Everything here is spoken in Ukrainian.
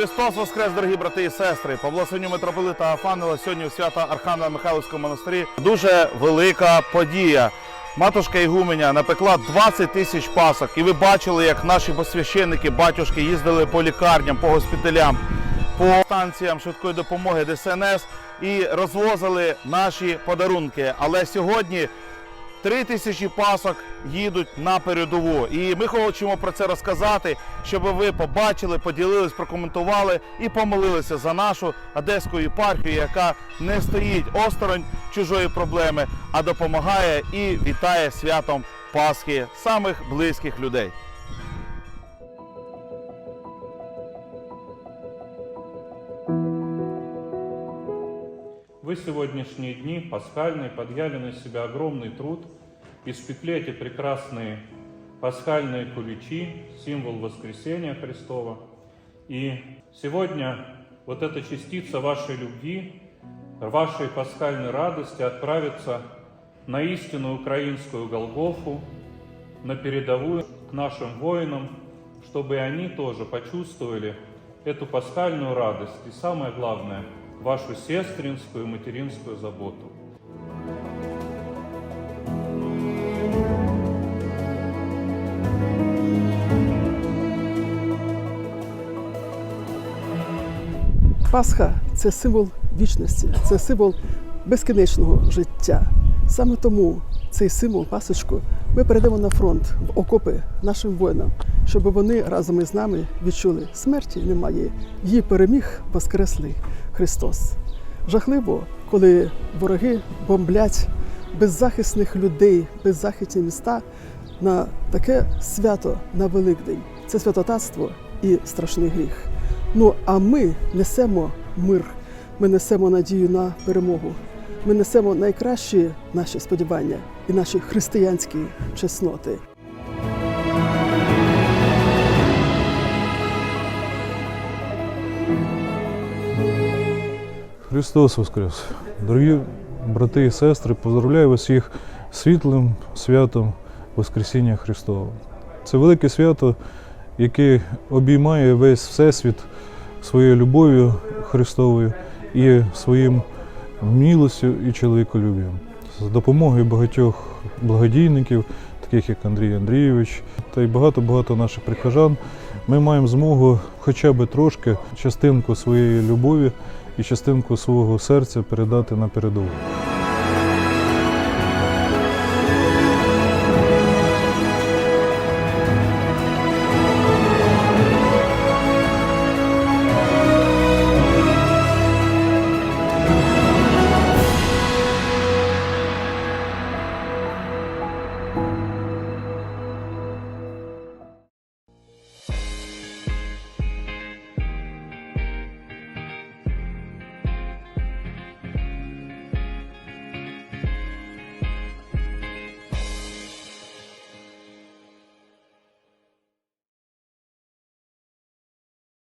Христос Воскрес, дорогі брати і сестри! По митрополита Афанила сьогодні у свята Архангела Михайловського монастирі дуже велика подія. Матушка Ігуменя напекла 20 тисяч пасок, і ви бачили, як наші посвященники, батюшки їздили по лікарням, по госпіталям, по станціям швидкої допомоги ДСНС і розвозили наші подарунки. Але сьогодні Три тисячі пасок їдуть на передову. І ми хочемо про це розказати, щоб ви побачили, поділились, прокоментували і помолилися за нашу одеську єпархію, яка не стоїть осторонь чужої проблеми, а допомагає і вітає святом Пасхи самих близьких людей. Вы сегодняшние дни, пасхальные, подъяли на себя огромный труд, испекли эти прекрасные пасхальные куличи, символ воскресения Христова. И сегодня вот эта частица вашей любви, вашей пасхальной радости отправится на истинную украинскую Голгофу, на передовую к нашим воинам, чтобы они тоже почувствовали эту пасхальную радость и самое главное, вашу сестринскую и материнскую заботу. Пасха це символ вічності, це символ безкінечного життя. Саме тому цей символ пасочку ми передамо на фронт в окопи нашим воїнам, щоб вони разом із нами відчули смерті немає. Її переміг Воскреслий Христос. Жахливо, коли вороги бомблять беззахисних людей, беззахисні міста на таке свято на Великдень. Це святотатство і страшний гріх. Ну а ми несемо мир, ми несемо надію на перемогу. Ми несемо найкращі наші сподівання і наші християнські чесноти. Христос Воскрес! Дорогі брати і сестри, поздравляю вас всіх світлим святом Воскресіння Христового. Це велике свято, яке обіймає весь Всесвіт своєю любов'ю Христовою і своїм милостю і чоловіколюб'ям. З допомогою багатьох благодійників, таких як Андрій Андрійович, та й багато-багато наших прихожан, ми маємо змогу хоча б трошки частинку своєї любові і частинку свого серця передати на передову.